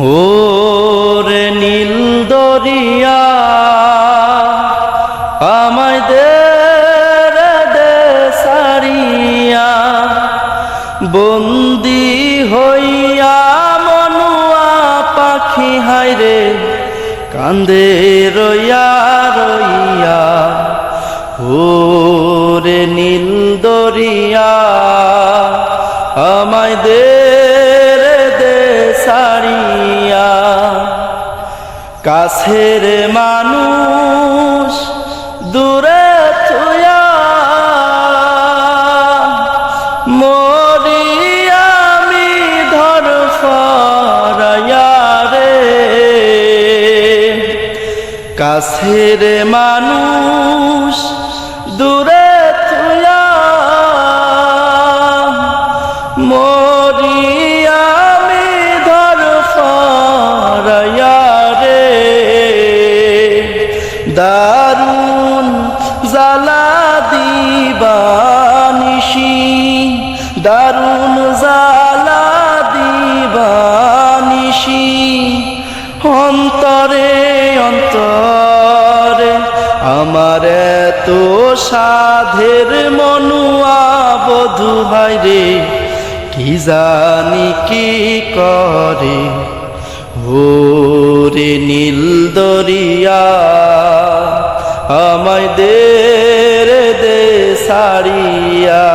ও রে নীল দরিয়া আমায় দে দে বন্দি হইয়া মনুয়া পাখি হাইরে কান্দে রইয়া রইয়া। ও রে নীল দরিয়া আমায় দে কাছের মানুষ দূরে রে। কাছের মানুষ দূরে থুয়া মরি দারুণ জালা দিবানিশি। দারুণ জালা দিবানিশি। অন্তরে অন্তরে আমার তো সাধের মনুয়া বধু রে, কি জানি কি করে? ওরে নীল আমায় দে রে দে সারিয়া।